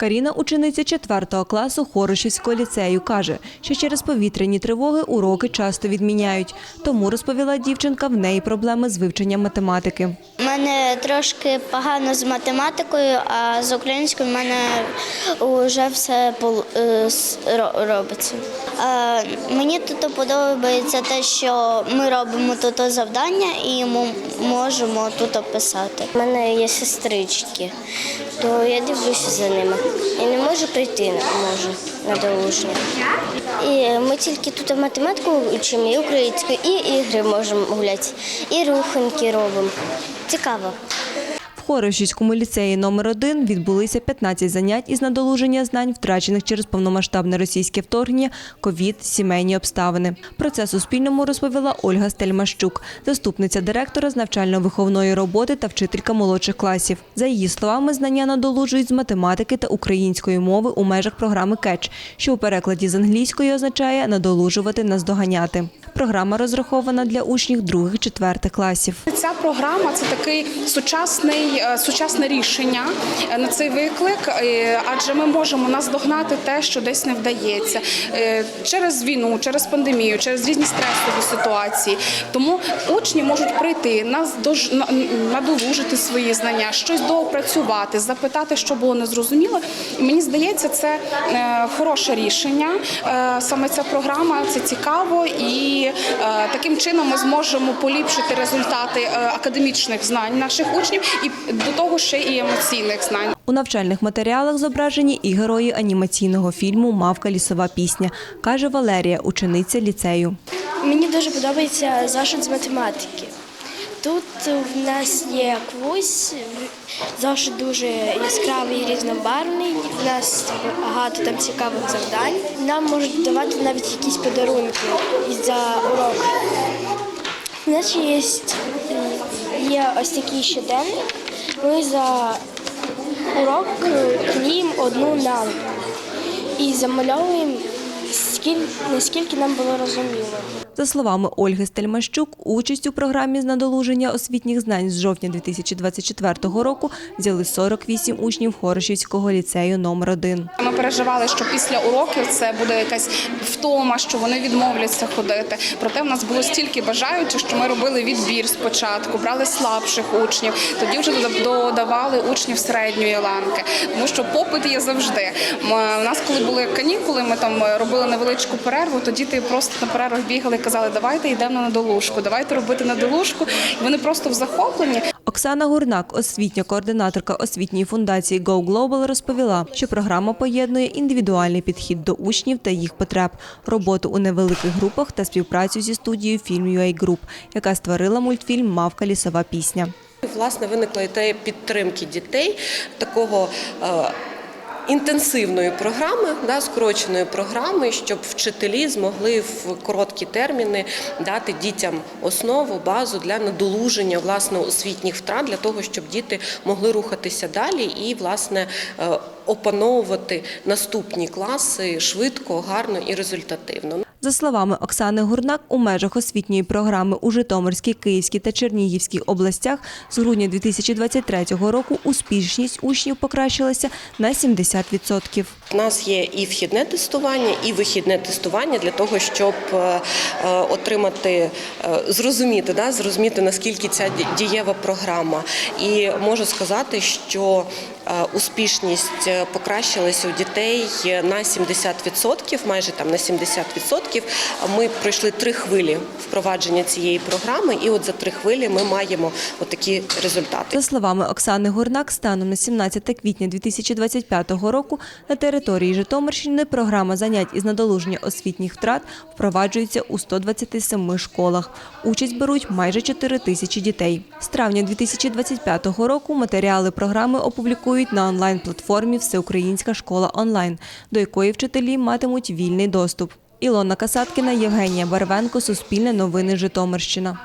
Каріна, учениця 4 класу Хорошівського ліцею, каже, що через повітряні тривоги уроки часто відміняють. Тому розповіла дівчинка, в неї проблеми з вивченням математики. У мене трошки погано з математикою, а з українською в мене вже все е, робиться. Мені тут подобається те, що ми робимо тут завдання і ми можемо тут описати. У мене є сестрички, то я дивлюся за ними. І не можу прийти, не можу на долуження. І ми тільки тут математику вчимо, і українську, і ігри можемо гуляти, і руханки робимо. Цікаво. В Хорошівському ліцеї номер 1 відбулися 15 занять із надолуження знань, втрачених через повномасштабне російське вторгнення, ковід, сімейні обставини. Про це Суспільному розповіла Ольга Стельмащук, заступниця директора з навчально-виховної роботи та вчителька молодших класів. За її словами, знання надолужують з математики та української мови у межах програми КЕЧ, що у перекладі з англійської означає надолужувати, наздоганяти. Програма розрахована для учнів других-четвертих класів. Ця програма це такий сучасний сучасне рішення е, на цей виклик, е, адже ми можемо наздогнати те, що десь не вдається Е, через війну, через пандемію, через різні стресові ситуації. Тому учні можуть прийти надолужити свої знання, щось доопрацювати, запитати, що було незрозуміло. І мені здається, це е, хороше рішення. Е, Саме ця програма це цікаво, і е, таким чином ми зможемо поліпшити результати е, академічних знань наших учнів і до того ще і емоційних знань. У навчальних матеріалах зображені і герої анімаційного фільму Мавка лісова пісня, каже Валерія, учениця ліцею. Мені дуже подобається зошит з математики. Тут в нас є квусь, зошит дуже яскравий і різнобарвний. В нас багато там цікавих завдань. Нам можуть давати навіть якісь подарунки за урок. У нас є, є ось такий щоденник. Ми за урок клеїмо одну лампу і замальовуємо наскільки нам було розуміло. За словами Ольги Стельмащук, участь у програмі з надолуження освітніх знань з жовтня 2024 року взяли 48 учнів Хорошівського ліцею номер 1 Ми переживали, що після уроків це буде якась втома, що вони відмовляться ходити. Проте в нас було стільки бажаючих, що ми робили відбір спочатку, брали слабших учнів, тоді вже додавали учнів середньої ланки, тому що попит є завжди. У нас, коли були канікули, ми там робили невеличку перерву, то діти просто на перервах бігали і казали, давайте йдемо на надолужку, давайте робити надолужку. І вони просто в захопленні. Оксана Гурнак, освітня координаторка освітньої фундації Go Global, розповіла, що програма поєднує індивідуальний підхід до учнів та їх потреб, роботу у невеликих групах та співпрацю зі студією Film UA Group, яка створила мультфільм Мавка лісова пісня. Власне, виникла ідея підтримки дітей такого. Інтенсивної програми, да, скороченої програми, щоб вчителі змогли в короткі терміни дати дітям основу, базу для надолуження власне освітніх втрат, для того, щоб діти могли рухатися далі і власне е, опановувати наступні класи швидко, гарно і результативно. За словами Оксани Гурнак, у межах освітньої програми у Житомирській, Київській та Чернігівській областях з грудня 2023 року успішність учнів покращилася на 70%. У нас є і вхідне тестування, і вихідне тестування для того, щоб е, е, отримати, е, зрозуміти, да, зрозуміти наскільки ця дієва програма. І можу сказати, що успішність е, покращилася у дітей на 70%, майже там на 70%. Ми пройшли три хвилі впровадження цієї програми, і от за три хвилі ми маємо отакі результати. За словами Оксани Гурнак, станом на 17 квітня 2025 року на території Житомирщини програма занять із надолуження освітніх втрат впроваджується у 127 школах. Участь беруть майже 4 тисячі дітей. З травня 2025 року матеріали програми опублікують на онлайн-платформі Всеукраїнська школа онлайн, до якої вчителі матимуть вільний доступ. Ілона Касаткіна, Євгенія Барвенко, Суспільне новини Житомирщина.